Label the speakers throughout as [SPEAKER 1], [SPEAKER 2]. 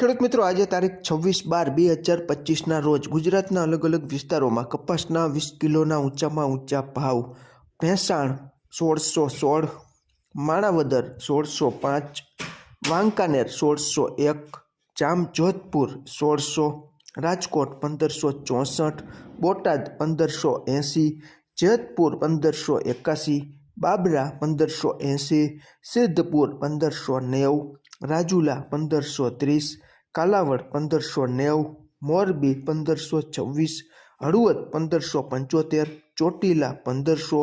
[SPEAKER 1] ખેડૂત મિત્રો, આજે તારીખ છવ્વીસ બાર બે હજાર પચીસના રોજ ગુજરાતના અલગ અલગ વિસ્તારોમાં કપાસના વીસ કિલોના ઊંચામાં ઊંચા ભાવ. ભેંસાણ સોળસો સોળ, માણાવદર સોળસો પાંચ, વાંકાનેર સોળસો એક, જામજોધપુર સોળસો, રાજકોટ પંદરસો ચોસઠ, બોટાદ પંદરસો એંસી, જેતપુર પંદરસો એકાસી, બાબરા પંદરસો એંસી, સિદ્ધપુર પંદરસો નેવું, રાજુલા પંદરસો ત્રીસ કાલાવડ પંદરસો નેવું, મોરબી પંદરસો છવ્વીસ, હળવદ પંદરસો પંચોતેર, ચોટીલા પંદરસો,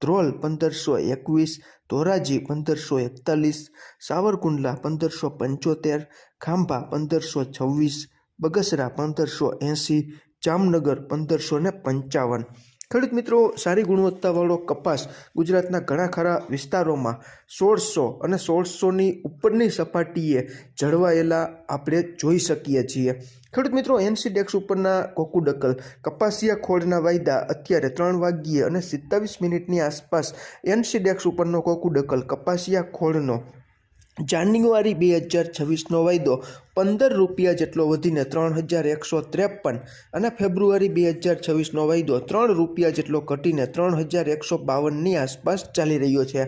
[SPEAKER 1] ધ્રોલ પંદરસો એકવીસ, ધોરાજી પંદરસો એકતાલીસ, સાવરકુંડલા પંદરસો પંચોતેર, ખાંભા પંદરસો છવ્વીસ, બગસરા પંદરસો એંસી, જામનગર પંદરસો ને પંચાવન. ખેડૂત મિત્રો, સારી ગુણવત્તાવાળો કપાસ ગુજરાતના ઘણા ખરા વિસ્તારોમાં સોળસો અને સોળસોની ઉપરની સપાટીએ જળવાયેલા આપણે જોઈ શકીએ છીએ. ખેડૂત મિત્રો એનસી ડેક્સ ઉપરના કોકુડકલ કપાસિયા ખોળના વાયદા અત્યારે ત્રણ વાગ્યે અને સિત્તાવીસ મિનિટની આસપાસ એનસી ડેક્સ ઉપરનો કોકુડકલ કપાસિયા ખોળનો જાન્યુઆરી બે હજાર છવ્વીસનો વાયદો પંદર રૂપિયા જેટલો વધીને ત્રણ હજાર એકસો ત્રેપન અને ફેબ્રુઆરી બે હજાર છવ્વીસનો વાયદો ત્રણ રૂપિયા જેટલો ઘટીને ત્રણ હજાર એકસો બાવનની આસપાસ ચાલી રહ્યો છે.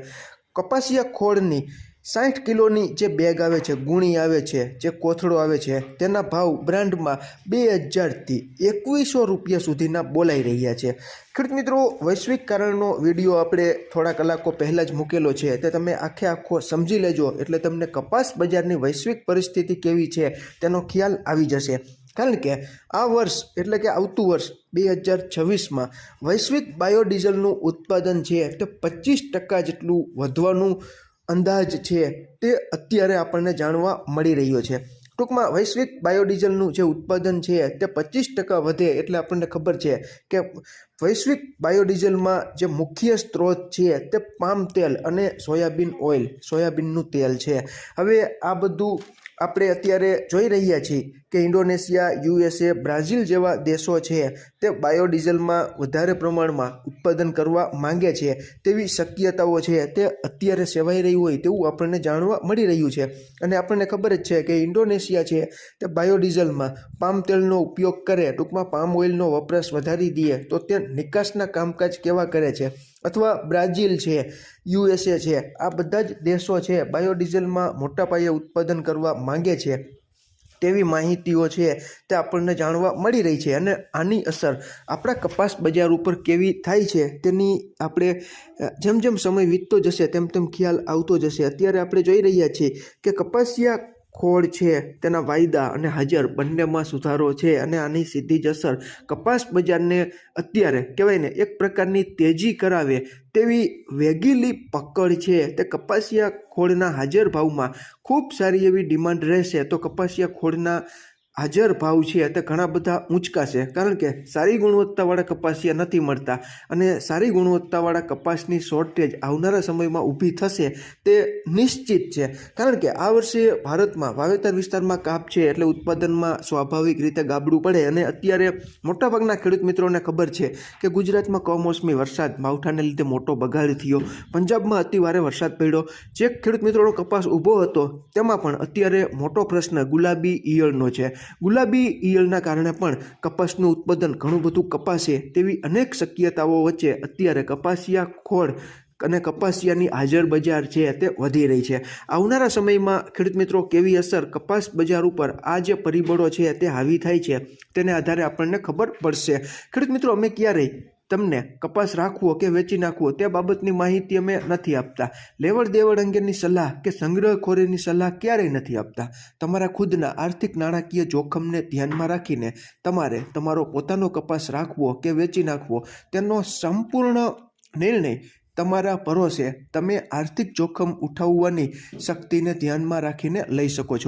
[SPEAKER 1] કપાસિયા ખોળની સાઠ કિલોની જે બેગ આવે છે, ગુણી આવે છે, જે કોથળો આવે છે, તેના ભાવ બ્રાન્ડમાં બે હજારથી એકવીસો રૂપિયા સુધીના બોલાઈ રહ્યા છે. ખેડૂત મિત્રો, વૈશ્વિક કારણનો વીડિયો આપણે થોડા કલાકો પહેલાં જ મૂકેલો છે, તે તમે આખે આખો સમજી લેજો, એટલે તમને કપાસ બજારની વૈશ્વિક પરિસ્થિતિ કેવી છે, તેનો ખ્યાલ આવી જશે. કારણ કે આ વર્ષ, એટલે કે આવતું વર્ષ, બે હજાર છવ્વીસમાં વૈશ્વિક બાયોડીઝલનું ઉત્પાદન છે, તે પચીસ ટકા જેટલું વધવાનું અંદાજ છે તે અત્યારે આપણને જાણવા મળી રહ્યો છે. ટૂંકમાં વૈશ્વિક બાયોડીઝલનું જે ઉત્પાદન છે તે પચીસ ટકા વધે એટલે આપણને ખબર છે કે વૈશ્વિક બાયોડીઝલમાં જે મુખ્ય સ્ત્રોત છે તે પામ તેલ અને સોયાબીન ઓઇલ, સોયાબીનનું તેલ છે. હવે આ બધું આપણે અત્યારે જોઈ રહ્યા છીએ કે ઇન્ડોનેશિયા, યુએસએ, બ્રાઝિલ જેવા દેશો છે, તે બાયોડીઝલમાં વધારે પ્રમાણમાં ઉત્પાદન કરવા માંગે છે. તેવી શક્યતાઓ છે, તે અત્યારે સેવાઈ રહી હોય તેવું આપણને જાણવા મળી રહ્યું છે. અને આપણને ખબર જ છે કે ઇન્ડોનેશિયા છે, તે બાયોડીઝલમાં પામ તેલનો ઉપયોગ કરે, ટૂંકમાં પામ ઓઇલનો વપરાશ વધારી દે, તો તે નિકાસના કામકાજ કેવા કરે છે? અથવા બ્રાઝિલ છે, યુએસએ છે, આ બધા જ દેશો છે, બાયોડીઝલમાં મોટા પાયે ઉત્પાદન કરવા માંગે છે. તેવી માહિતીઓ છે તે આપણને જાણવા મળી રહી છે. અને આની અસર આપણા કપાસ બજાર ઉપર કેવી થાય છે તેની આપણે જેમ જેમ સમય વીતતો જશે તેમ તેમ ખ્યાલ આવતો જશે. અત્યારે આપણે જોઈ રહ્યા છીએ કે કપાસિયા ખોળ છે, તેના વાયદા અને હાજર બંનેમાં સુધારો છે અને આની સીધી જ અસર કપાસ બજારને અત્યારે કહેવાય ને એક પ્રકારની તેજી કરાવે તેવી વેગીલી પકડ છે. તે કપાસિયા ખોળના હાજર ભાવમાં ખૂબ સારી એવી ડિમાન્ડ રહેશે તો કપાસિયા ખોળના હાજર ભાવ છે તે ઘણા બધા ઊંચકાશે કારણ કે સારી ગુણવત્તાવાળા કપાસિયા નથી મળતા અને સારી ગુણવત્તાવાળા કપાસની શોર્ટેજ આવનારા સમયમાં ઊભી થશે તે નિશ્ચિત છે. કારણ કે આ વર્ષે ભારતમાં વાવેતર વિસ્તારમાં કાપ છે એટલે ઉત્પાદનમાં સ્વાભાવિક રીતે ગાબડું પડે અને અત્યારે મોટાભાગના ખેડૂત મિત્રોને ખબર છે કે ગુજરાતમાં કમોસમી વરસાદ માવઠાને લીધે મોટો બગાડ થયો. પંજાબમાં અતિવારે વરસાદ પડ્યો. જે ખેડૂત મિત્રોનો કપાસ ઊભો હતો તેમાં પણ અત્યારે મોટો પ્રશ્ન ગુલાબી ઈયળનો છે. ગુલાબી ઈયળના કારણે પણ કપાસનું ઉત્પાદન ઘણું બધું કપાશે તેવી અનેક શક્યતાઓ વચ્ચે અત્યારે કપાસિયા ખોળ અને કપાસિયાની હાજર બજાર છે તે વધી રહી છે. આવનારા સમયમાં ખેડૂત મિત્રો કેવી અસર કપાસ બજાર ઉપર આ જે પરિબળો છે તે હાવી થાય છે તેને આધારે આપણને ખબર પડશે. ખેડૂત મિત્રો, અમે ક્યારેય તમને કપાસ રાખવો કે વેચી નાખવો તે બાબતની માહિતી અમે નથી આપતા. લેવડ દેવડ અંગેની સલાહ કે સંગ્રહખોરીની સલાહ ક્યારેય નથી આપતા. તમારા ખુદના આર્થિક નાણાકીય જોખમને ધ્યાનમાં રાખીને તમારે તમારો પોતાનો કપાસ રાખવો કે વેચી નાખવો તેનો સંપૂર્ણ નિર્ણય તમારા ભરોસે તમે આર્થિક જોખમ ઉઠાવવાની શક્તિને ધ્યાનમાં રાખીને લઈ શકો છો.